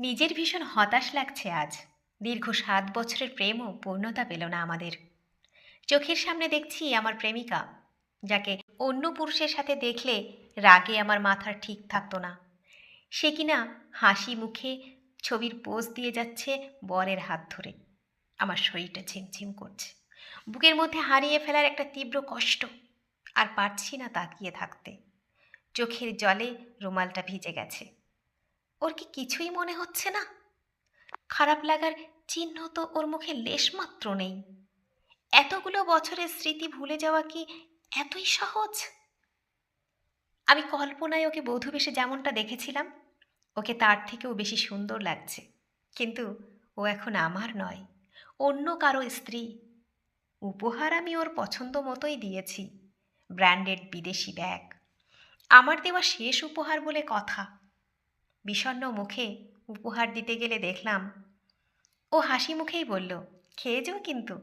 নিজের ভীষণ হতাশ লাগছে আজ। দীর্ঘ সাত বছরের প্রেমও পূর্ণতা পেল না আমাদের। চোখের সামনে দেখছি আমার প্রেমিকা, যাকে অন্য পুরুষের সাথে দেখলে রাগে আমার মাথার ঠিক থাকতো না। সে কিনা হাসি মুখে ছবির পোজ দিয়ে যাচ্ছে বরের হাত ধরে। আমার শরীরটা ঝিমঝিম করছে। বুকের মধ্যে হারিয়ে ফেলার একটা তীব্র কষ্ট। আর পারছি না তাকিয়ে থাকতে। চোখের জলে রুমালটা ভিজে গেছে। ওর কি কিছুই মনে হচ্ছে না? খারাপ লাগার চিহ্ন তো ওর মুখে লেশমাত্র নেই। এতগুলো বছরের স্মৃতি ভুলে যাওয়া কি এতই সহজ? আমি কল্পনায় ওকে বধূবেশে যেমনটা দেখেছিলাম, ওকে তার থেকেও বেশি সুন্দর লাগছে। কিন্তু ও এখন আমার নয়, অন্য কারও স্ত্রী। উপহার আমি ওর পছন্দ মতোই দিয়েছি, ব্র্যান্ডেড বিদেশি ব্যাগ। আমার দেওয়া শেষ উপহার বলে কথা। বিষণ্ণ মুখে উপহার দিতে গেলে দেখলাম, ও হাসি মুখেই বলল খেয়ে যাও কিন্তু?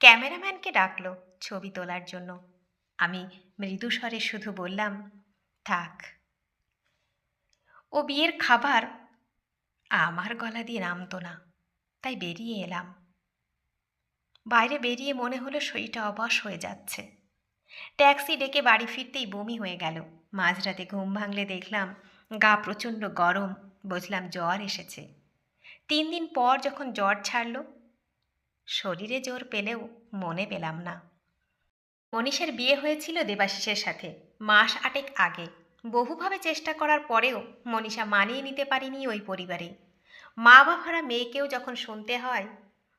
ক্যামেরাম্যানকে ডাকলো ছবি তোলার জন্য। আমি মৃদুস্বরে শুধু বললাম, থাক। ও বিয়ের খাবার আমার গলা দিয়ে নামতো না, তাই বেরিয়ে এলাম। বাইরে বেরিয়ে মনে হলো শরীরটা অবশ হয়ে যাচ্ছে। ট্যাক্সি ডেকে বাড়ি ফিরতেই বমি হয়ে গেল। মাঝরাতে ঘুম ভাঙলে দেখলাম গা প্রচণ্ড গরম, বুঝলাম জ্বর এসেছে। তিন দিন পর যখন জ্বর ছাড়ল, শরীরে জোর পেলেও মনে পেলাম না। মনীষের বিয়ে হয়েছিল দেবাশিসের সাথে, মাস আটেক আগে। বহুভাবে চেষ্টা করার পরেও মনীষা মানিয়ে নিতে পারিনি ওই পরিবারে। মা বাবারা মেয়েকেও যখন শুনতে হয়,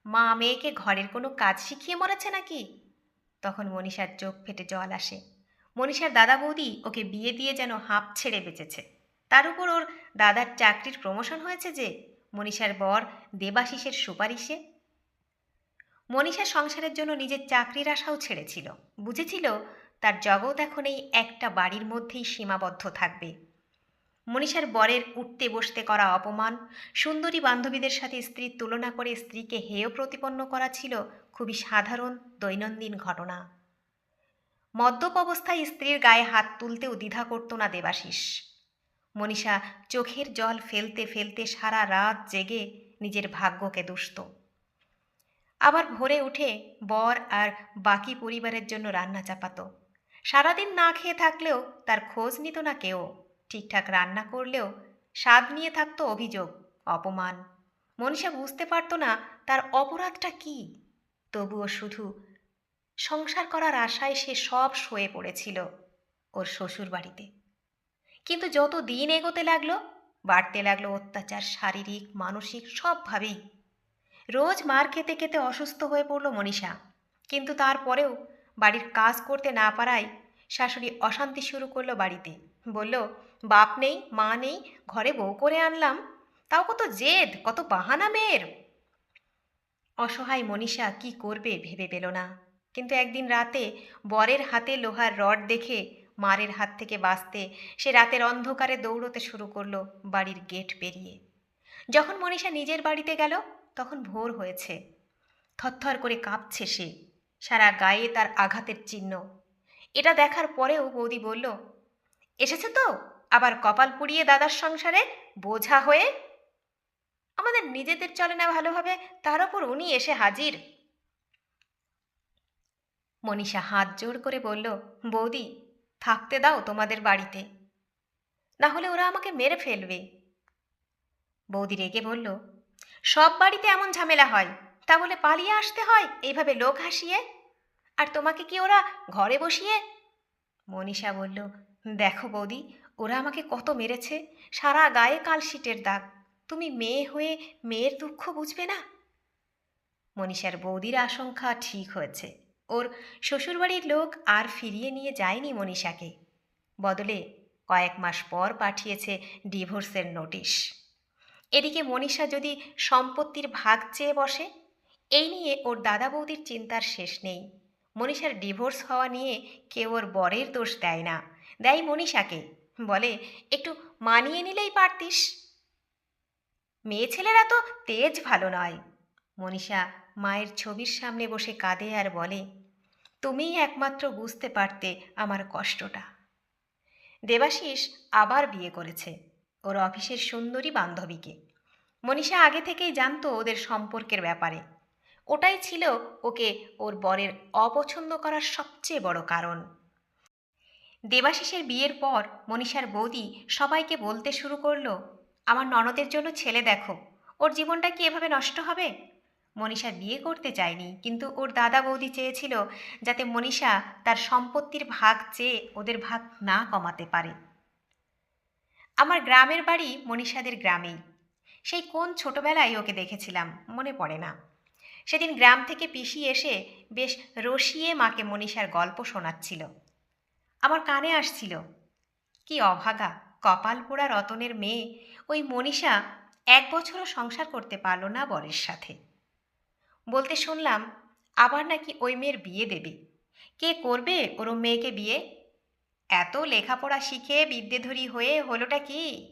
মা মেয়েকে ঘরের কোনো কাজ শিখিয়ে মরেছে নাকি? তখন মনীষার চোখ ফেটে জল আসে। মনীষার দাদা বৌদি ওকে বিয়ে দিয়ে যেন হাঁপ ছেড়ে বেঁচেছে। তার উপর ওর দাদার চাকরির প্রমোশন হয়েছে যে মনীষার বর দেবাশিসের সুপারিশে। মনীষা সংসারের জন্য নিজের চাকরির আশাও ছেড়েছিল। বুঝেছিল তার জগৎ এখন এই একটা বাড়ির মধ্যেই সীমাবদ্ধ থাকবে। মনীষার বরের উঠতে বসতে করা অপমান, সুন্দরী বান্ধবীদের সাথে স্ত্রীর তুলনা করে স্ত্রীকে হেয় প্রতিপন্ন করা ছিল খুবই সাধারণ দৈনন্দিন ঘটনা। মদ্যপ অবস্থায় স্ত্রীর গায়ে হাত তুলতেও দ্বিধা করত না দেবাশিস। মনীষা চোখের জল ফেলতে ফেলতে সারা রাত জেগে নিজের ভাগ্যকে দুষত। আবার ভোরে উঠে বর আর বাকি পরিবারের জন্য রান্না চাপাত। সারাদিন না খেয়ে থাকলেও তার খোঁজ নিত না কেউ। ঠিকঠাক রান্না করলেও স্বাদ নিয়ে থাকত অভিযোগ, অপমান। মনীষা বুঝতে পারত না তার অপরাধটা কি। তবুও শুধু সংসার করার আশায় সে সব সয়ে পড়েছিল ওর শ্বশুর বাড়িতে কিন্তু যত দিন এগোতে লাগল, বাড়তে লাগল অত্যাচার, শারীরিক, মানসিক, সবভাবেই। রোজ মার খেতে খেতে অসুস্থ হয়ে পড়ল মনীষা। কিন্তু তারপরেও বাড়ির কাজ করতে না পারায় শাশুড়ি অশান্তি শুরু করল বাড়িতে। বলল, বাপ নেই, মা নেই, ঘরে বউ করে আনলাম। তাও কত জেদ, কত বাহানা মেয়ের! অসহায় মনীষা কি করবে ভেবে পেল না। কিন্তু একদিন রাতে বরের হাতে লোহার রড দেখে মারের হাত থেকে বাঁচতে সে রাতের অন্ধকারে দৌড়তে শুরু করল বাড়ির গেট পেরিয়ে। যখন মনীষা নিজের বাড়িতে গেল, তখন ভোর হয়েছে। থরথর করে কাঁপছে সে, সারা গায়ে তার আঘাতের চিহ্ন। এটা দেখার পরেও বৌদি বলল, এসেছে তো? আবার কপাল পুড়িয়ে দাদার সংসারে বোঝা হয়ে? আমাদের নিজেদের চলে না ভালোভাবে, তার ওপর উনি এসে হাজির। মনীষা হাত জোর করে বলল, বৌদি থাকতে দাও তোমাদের বাড়িতে। না হলে ওরা আমাকে মেরে ফেলবে। বৌদি রেগে বলল, সব বাড়িতে এমন ঝামেলা হয়, তা বলে পালিয়ে আসতে হয়, এইভাবে লোক হাসিয়ে? আর তোমাকে কি ওরা ঘরে বসিয়ে? মনীষা বলল, দেখো বৌদি, ওরা আমাকে কত মেরেছে, সারা গায়ে কালশিটের দাগ, তুমি মেয়ে হয়ে মেয়ের দুঃখ বুঝবে না? মনীষার বৌদির আশঙ্কা ঠিক হয়েছে। ওর শ্বশুরবাড়ির লোক আর ফিরিয়ে নিয়ে যায়নি মনীষাকে। বদলে কয়েক মাস পর পাঠিয়েছে ডিভোর্সের নোটিশ। এদিকে মনীষা যদি সম্পত্তির ভাগ চেয়ে বসে, এই নিয়ে ওর দাদা বৌদির চিন্তার শেষ নেই। মনীষার ডিভোর্স হওয়া নিয়ে কেউ ওর বরের দোষ দেয় না, দেয় মনীষাকে। বলে, একটু মানিয়ে নিলেই পারতিস। মেয়ে ছেলেরা তো তেজ ভালো নয়। মনীষা মায়ের ছবির সামনে বসে কাঁদে আর বলে, তুমিই একমাত্র বুঝতে পারতে আমার কষ্টটা। দেবাশিস আবার বিয়ে করেছে ওর অফিসের সুন্দরী বান্ধবীকে। মনীষা আগে থেকেই জানতো ওদের সম্পর্কের ব্যাপারে। ওটাই ছিল ওকে ওর বরের অপছন্দ করার সবচেয়ে বড় কারণ। দেবাশিসের বিয়ের পর মনীষার বৌদি সবাইকে বলতে শুরু করল, আমার ননদের জন্য ছেলে দেখো, ওর জীবনটা কি এভাবে নষ্ট হবে? মনীষা বিয়ে করতে চায়নি। কিন্তু ওর দাদা বৌদি চেয়েছিল যাতে মনীষা তার সম্পত্তির ভাগ চেয়ে ওদের ভাগ না কমাতে পারে। আমার গ্রামের বাড়ি মনীষাদের গ্রামেই। সেই কোন ছোটবেলায় ওকে দেখেছিলাম, মনে পড়ে না। সেদিন গ্রাম থেকে পিসি এসে বেশ রসিয়ে মাকে মনীষার গল্প শোনাচ্ছিল। আমার কানে আসছিল, কি অভাগা, কপাল পোড়া রতনের মেয়ে, ওই মনীষা এক বছরও সংসার করতে পারল না বরের সাথে। বলতে শুনলাম, আবার নাকি ওই মেয়ের বিয়ে দেবে? কে করবে ওর মেয়েকে বিয়ে? এত লেখাপড়া শিখে বিদ্যেধরী হয়ে হলোটা কি?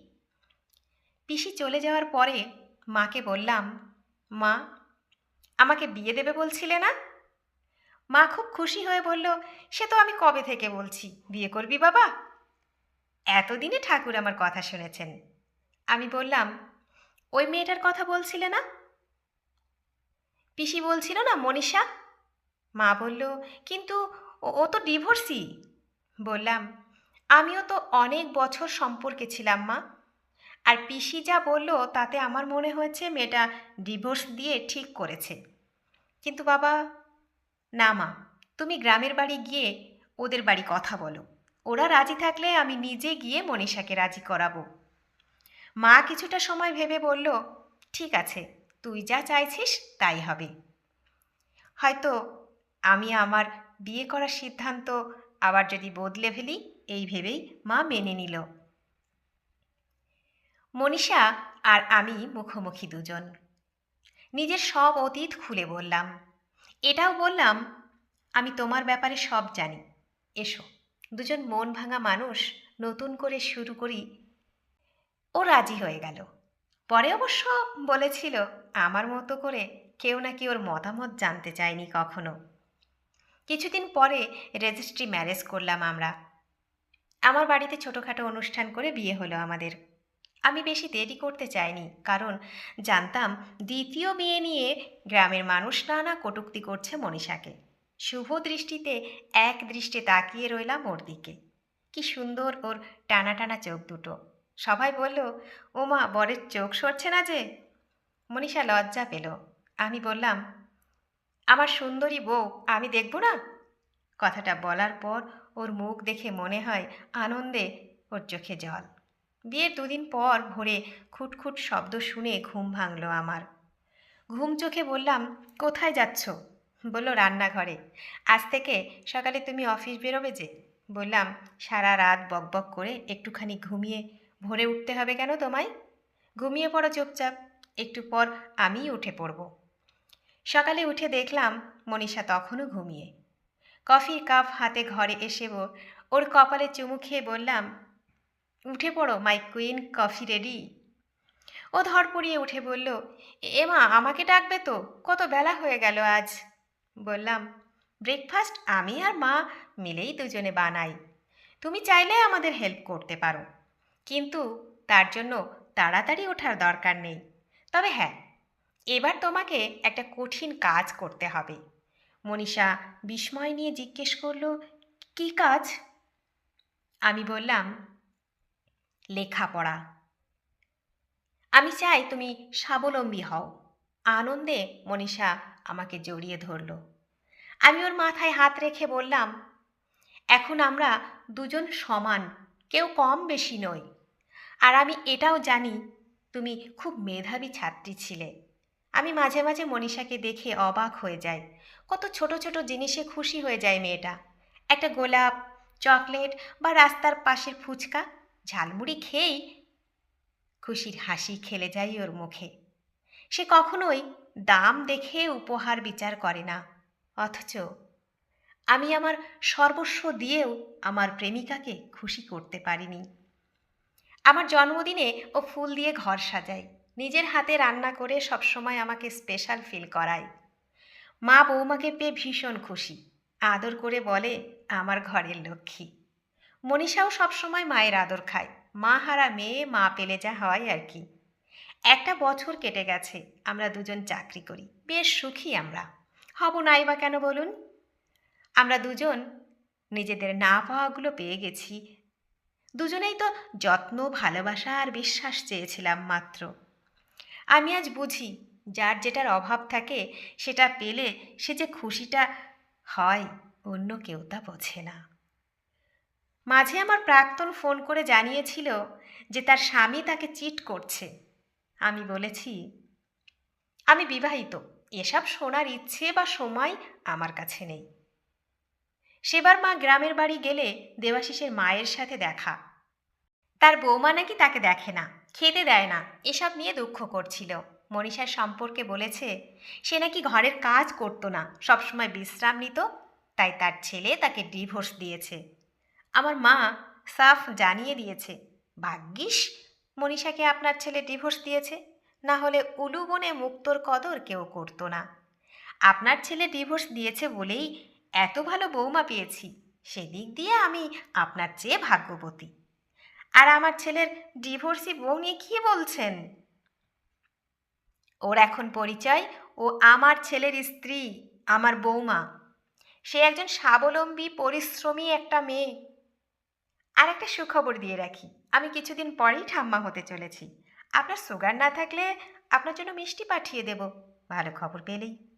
পিসি চলে যাওয়ার পরে মাকে বললাম, মা, আমাকে বিয়ে দেবে বলছিলে না? মা খুব খুশি হয়ে বলল, সে তো আমি কবে থেকে বলছি? বিয়ে করবি বাবা? এতদিনে ঠাকুর আমার কথা শুনেছেন। আমি বললাম, ওই মেয়েটার কথা বলছিলে না? পিসি বলছিল না, মনীষা? মা বলল, কিন্তু ও- তো ডিভোর্সি? বললাম, আমিও তো অনেক বছর সম্পর্কে ছিলাম, মা। আর পিসি যা বলল, তাতে আমার মনে হয়েছে মেয়েটা ডিভোর্স দিয়ে ঠিক করেছে। কিন্তু বাবা, না মা, তুমি গ্রামের বাড়ি গিয়ে ওদের বাড়ি কথা বলো। ওরা রাজি থাকলে আমি নিজে গিয়ে মনীষাকে রাজি করাবো। মা কিছুটা সময় ভেবে বলল, ঠিক আছে। তুই যা চাইছিস তাই হবে। হয়তো আমি আমার বিয়ে করার সিদ্ধান্ত আবার যদি বদলে ফেলি, এই ভেবেই মা মেনে নিল। মনীষা আর আমি মুখোমুখি দুজন। নিজের সব অতীত খুলে বললাম। এটাও বললাম, আমি তোমার ব্যাপারে সব জানি। এসো, দুজন মন ভাঙা মানুষ নতুন করে শুরু করি। ও রাজি হয়ে গেল। পরে অবশ্য বলেছিল, আমার মতো করে কেউ নাকি ওর মতামত জানতে চায়নি কখনো। কিছুদিন পরে রেজিস্ট্রি ম্যারেজ করলাম আমরা। আমার বাড়িতে ছোটোখাটো অনুষ্ঠান করে বিয়ে হলো আমাদের। আমি বেশি দেরি করতে চাইনি, কারণ জানতাম দ্বিতীয় বিয়ে নিয়ে গ্রামের মানুষ নানা কটূক্তি করছে মনীষাকে। শুভ দৃষ্টিতে এক দৃষ্টে তাকিয়ে রইলাম ওর দিকে। কি সুন্দর ওর টানা টানা চোখ দুটো। সবাই বলল, ওমা, বরের চোখ সরছে না যে? মনীষা লজ্জা পেল। আমি বললাম, আমার সুন্দরী বউ, আমি দেখব না? কথাটা বলার পর ওর মুখ দেখে মনে হয় আনন্দে ওর চোখে জল। বিয়ের দুদিন পর ভোরে খুটখুট শব্দ শুনে ঘুম ভাঙল আমার। ঘুম চোখে বললাম, কোথায় যাচ্ছ? বলল, রান্নাঘরে। আজ থেকে সকালে তুমি অফিস বেরোবে যে? বললাম, সারা রাত বকবক করে একটুখানি ঘুমিয়ে ভোরে উঠতে হবে কেন তোমায়? ঘুমিয়ে পড়ো চুপচাপ। একটু পর আমিই উঠে পড়ব। সকালে উঠে দেখলাম মনীষা তখনও ঘুমিয়ে। কফির কাপ হাতে ঘরে এসে ওর কপালে চুমু খেয়ে বললাম, উঠে পড়ো, মাই কুইন, কফি রেডি? ও ধর পড়িয়ে উঠে বলল, এ মা, আমাকে ডাকবে তো, কত বেলা হয়ে গেল আজ? বললাম, ব্রেকফাস্ট আমি আর মা মিলেই দুজনে বানাই। তুমি চাইলে আমাদের হেল্প করতে পারো। কিন্তু তার জন্য তাড়াতাড়ি ওঠার দরকার নেই। তবে হ্যাঁ এবার তোমাকে একটা কঠিন কাজ করতে হবে। মনীষা বিস্ময় নিয়ে জিজ্ঞেস করল, কি কাজ? আমি বললাম, লেখাপড়া। আমি চাই তুমি স্বাবলম্বী হও। আনন্দে মনীষা আমাকে জড়িয়ে ধরল। আমি ওর মাথায় হাত রেখে বললাম, এখন আমরা দুজন সমান, কেউ কম বেশি নই। আর আমি এটাও জানি, তুমি খুব মেধাবী ছাত্রী ছিলে। আমি মাঝে মাঝে মনীষাকে দেখে অবাক হয়ে যাই। কত ছোট ছোট জিনিসে খুশি হয়ে যায় মেয়েটা। একটা গোলাপ, চকলেট বা রাস্তার পাশের ফুচকা, ঝালমুড়ি খেয়েই খুশির হাসি খেলে যায় ওর মুখে। সে কখনোই দাম দেখে উপহার বিচার করে না। অথচ আমি আমার সর্বস্ব দিয়েও আমার প্রেমিকাকে খুশি করতে পারিনি। আমার জন্মদিনে ও ফুল দিয়ে ঘর সাজায় নিজের হাতে রান্না করে সবসময় আমাকে স্পেশাল ফিল করায় মা বৌমাকে পেয়ে ভীষণ খুশি। আদর করে বলে, আমার ঘরের লক্ষ্মী। মনীষাও সবসময় মায়ের আদর খায়। মা হারা মেয়ে, মা পেলে যা হয় আর কি। একটা বছর কেটে গেছে, আমরা দুজন চাকরি করি। বেশ সুখী আমরা। হব নাই বা কেন বলুন? আমরা দুজন নিজেদের না পাওয়াগুলো পেয়ে গেছি। দুজনেই তো যত্ন, ভালোবাসা আর বিশ্বাস চেয়েছিলাম মাত্র। আমি আজ বুঝি, যার যেটার অভাব থাকে, সেটা পেলে সে যে খুশিটা হয়, অন্য কেউ তা বোঝে না। মাঝে আমার প্রাক্তন ফোন করে জানিয়েছিল যে তার স্বামী তাকে চিট করছে। আমি বলেছি, আমি বিবাহিত, এসব শোনার ইচ্ছে বা সময় আমার কাছে নেই। সেবার মা গ্রামের বাড়ি গেলে দেবাশিসের মায়ের সাথে দেখা। তার বৌমা নাকি তাকে দেখে না, খেতে দেয় না, এসব নিয়ে দুঃখ করছিল। মনীষার সম্পর্কে বলেছে, সে নাকি ঘরের কাজ করতো না, সবসময় বিশ্রাম নিত, তাই তার ছেলে তাকে ডিভোর্স দিয়েছে। আমার মা সাফ জানিয়ে দিয়েছে, ভাগ্যিস, মনীষাকে আপনার ছেলে ডিভোর্স দিয়েছে, না হলে উলু বনে মুক্তোর কদর কেউ করতো না। আপনার ছেলে ডিভোর্স দিয়েছে বলেই এত ভালো বৌমা পেয়েছি, সেদিক দিয়ে আমি আপনার চেয়ে ভাগ্যবতী। আর আমার ছেলের ডিভোর্সি বউ নিয়ে কী বলছেন? ওর এখন পরিচয় ও আমার ছেলের স্ত্রী, আমার বৌমা। সে একজন স্বাবলম্বী, পরিশ্রমী একটা মেয়ে। আর একটা সুখবর দিয়ে রাখি, আমি কিছুদিন পরেই ঠাম্মা হতে চলেছি। আপনার সুগার না থাকলে আপনার জন্য মিষ্টি পাঠিয়ে দেব, ভালো খবর পেলেই।